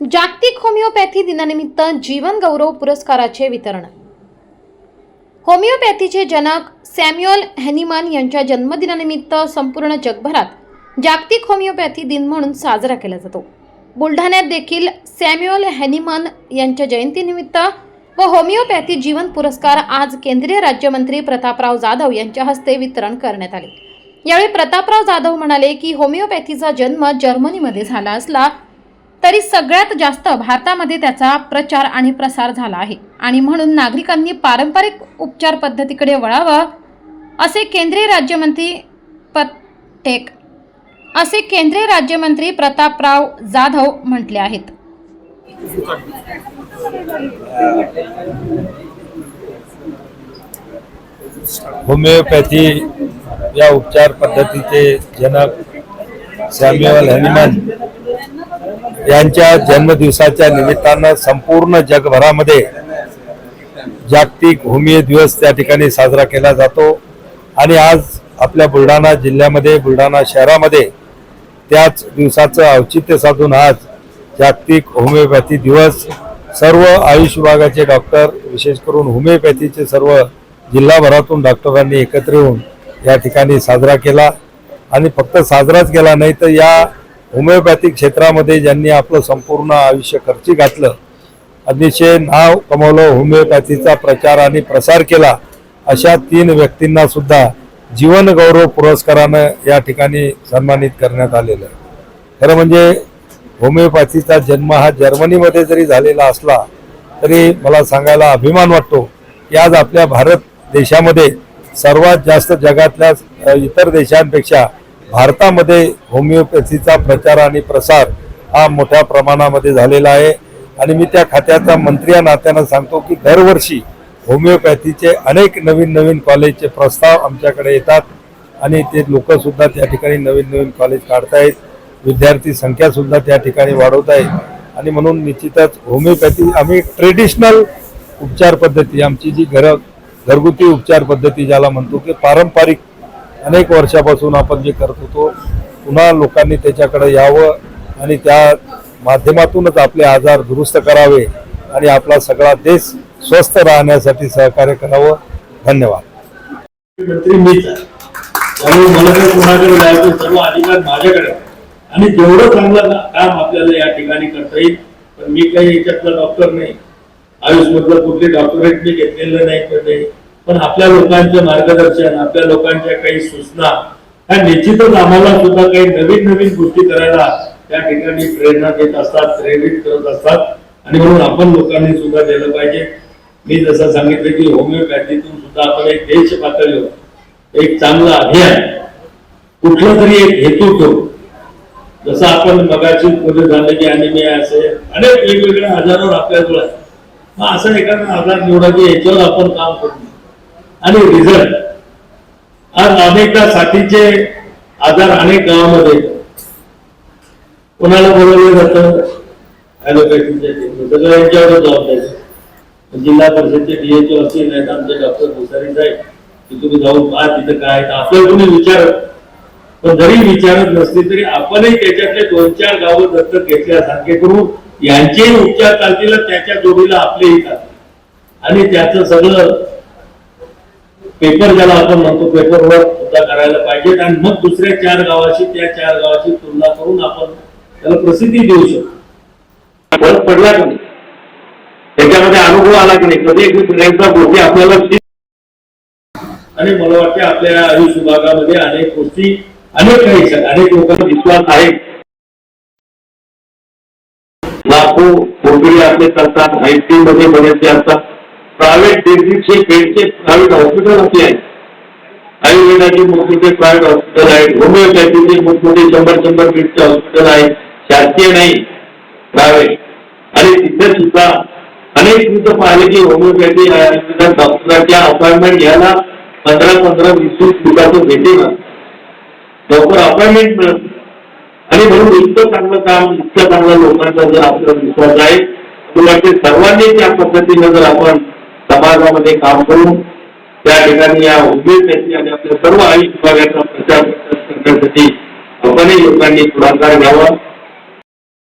जागतिक होमिओपॅथी दिनानिमित्त जीवन गौरव पुरस्काराचे वितरण. होमिओपॅथीचे जनक सॅम्युअल हॅनिमन यांच्या जन्मदिनानिमित्त संपूर्ण जगभरात जागतिक होमिओपॅथी दिन म्हणून साजरा केला जातो. बुलढाण्यात देखील सॅम्युअल हॅनिमन यांच्या जयंतीनिमित्त व होमिओपॅथी जीवन पुरस्कार आज केंद्रीय राज्यमंत्री प्रतापराव जाधव यांच्या हस्ते वितरण करण्यात आले. यावेळी प्रतापराव जाधव म्हणाले की होमिओपॅथीचा जन्म जर्मनीमध्ये झाला असला तरी सगळ्यात जास्त भारतामध्ये त्याचा प्रचार आणि प्रसार झाला आहे. आणि म्हणून नागरिकांनी पारंपरिक उपचार पद्धतीकडे वळावं असे केंद्रीय राज्यमंत्री पटेक असे केंद्रीय राज्यमंत्री प्रतापराव जाधव म्हटले आहेत. होमिओपॅथी या उपचार पद्धतीचे जनक सॅम्युअल हॅनिमन यांच्या जन्मदिवसाच्या निमित्तानं संपूर्ण जगभरामध्ये जागतिक होमिओ दिवस त्या ठिकाणी साजरा केला जातो. आणि आज आपल्या बुलढाणा जिल्ह्यामध्ये बुलढाणा शहरामध्ये त्याच दिवसाचं औचित्य साधून आज जागतिक होमिओपॅथी दिवस सर्व आयुष विभागाचे डॉक्टर विशेष करून होमिओपॅथीचे सर्व जिल्हाभरातून डॉक्टरांनी एकत्र येऊन या ठिकाणी साजरा केला. आणि फक्त साजराच केला नाही तर या होमिओपॅथिक क्षेत्रामध्ये ज्यांनी आपलं संपूर्ण आयुष्य खर्ची घातलं अतिशय नाव कमवलं होमिओपॅथीचा प्रचार आणि प्रसार केला अशा तीन व्यक्तींना सुद्धा जीवनगौरव पुरस्कारानं या ठिकाणी सन्मानित करण्यात आलेलं आहे. खरं म्हणजे होमिओपॅथीचा जन्म हा जर्मनीमध्ये जरी झालेला असला तरी मला सांगायला अभिमान वाटतो की आज आपल्या भारत देशामध्ये सर्वात जास्त जगातल्या इतर देशांपेक्षा भारतामध्ये होमिओपॅथीचा प्रचार आणि प्रसार हा मोठ्या प्रमाणामध्ये झालेला आहे. आणि मी त्या खात्याचा मंत्री या नात्यानं सांगतो की दरवर्षी होमिओपॅथीचे अनेक नवीन नवीन कॉलेजचे प्रस्ताव आमच्याकडे येतात. आणि ते लोकंसुद्धा त्या ठिकाणी नवीन नवीन कॉलेज काढतायत. विद्यार्थी संख्यासुद्धा त्या ठिकाणी वाढवत आहे आणि म्हणून निश्चितच होमिओपॅथी आम्ही ट्रेडिशनल उपचार पद्धती आमची जी घर घरगुती उपचार पद्धती ज्याला म्हणतो की पारंपरिक अनेक वर्षापासून आपण जे करत होतो पुन्हा लोकांनी त्याच्याकडे यावं आणि त्या माध्यमातूनच आपले आजार दुरुस्त करावे आणि आपला सगळा देश स्वस्थ राहण्यासाठी सहकार्य करावं. धन्यवाद. माझ्याकडे आणि जेवढं चांगलं काम आपल्याला या ठिकाणी करता येईल पण मी काही याच्यातला डॉक्टर नाही. आयुष मधलं कुठले डॉक्टरेट मी घेतलेलं नाही पण आपल्या लोकांचं मार्गदर्शन आपल्या लोकांच्या काही सूचना ह्या निश्चितच आम्हाला सुद्धा काही नवीन नवीन गोष्टी करायला त्या ठिकाणी प्रेरणा देत असतात प्रेरित करत असतात. आणि म्हणून आपण लोकांनी सुद्धा दिलं पाहिजे. मी जसं सांगितलं की होमिओपॅथीतून सुद्धा आपण एक देश पातळीवर एक चांगलं अभियान कुठला तरी एक हेतू ठेवू जसं आपण मगाची पुढे झालं की अनिमिया असे अनेक वेगवेगळ्या आजारावर आपल्याजवळ आहे. मग असं एखादा आजार निवडा की याच्यावर आपण काम करू. आणि रिझल्ट. आज अनेकदा साथीचे आजार अनेक गावामध्ये. कोणाला बोलवलं जातं? ऍलोपॅथीच्या टीम सगळं यांच्यावर जबाबदारी. जिल्हा परिषदचे डीएचओ असतील नाही तर आमचे डॉक्टर भुसारी साहेब की तुम्ही जाऊन पहा तिथं काय आपल्याला कोणी विचारत? पण जरी विचारत नसली तरी आपणही त्याच्यातले दोन चार गावं दत्तक घेतल्यासारखे करू यांचेही उपचार चालतील त्याच्या जोडीला आपलेही चालतील आणि त्याचं सगळं पेपर ज्याला आपण म्हणतो पेपर सुद्धा करायला पाहिजे आणि मग दुसऱ्या चार गावाशी त्या चार गावाची तुलना करून आपण त्याला प्रसिद्धी देऊ शकतो. फरक पडला की नाही? त्याच्यामध्ये अनुभव आला की नाही? कधी एक एकदा गोष्टी आपल्याला आणि मला वाटते आपल्या आयुष विभागामध्ये अनेक गोष्टी अनेक काही अनेक लोकांना विश्वास आहे. लाखो कोकडी आपले करतात हायस्कूलमध्ये बरेचसे असतात. प्रायव्हेट डिग्रीचे बेडचे प्रायव्हेट हॉस्पिटल असे आहेत आयुर्वेदाचे मोठमोठे प्रायव्हेट हॉस्पिटल आहेत. होमिओपॅथीचे मोठमोठे शंभर शंभर बेडचे हॉस्पिटल आहेत शासकीय नाही प्रायव्हेट. आणि तिथे सुद्धा अनेक तुमचं पाहिले की होमिओपॅथी आयुर्वेदात डॉक्टरांच्या अपॉइंटमेंट घ्यायला पंधरा पंधरा वीस वीस दिवसाचं भेटे ना. लवकर अपॉइंटमेंट मिळत आणि म्हणून इतकं चांगलं काम इतकं चांगलं लोकांचा जर आपला विश्वास आहे मला वाटते सर्वांनी त्या पद्धतीनं जर आपण समाजामध्ये काम करून त्या ठिकाणी या उद्योग व्यक्ती आणि आपल्या सर्व आयुष विभागाचा प्रचार प्रसार करण्यासाठी आपणही लोकांनी पुढाकार घ्यावा.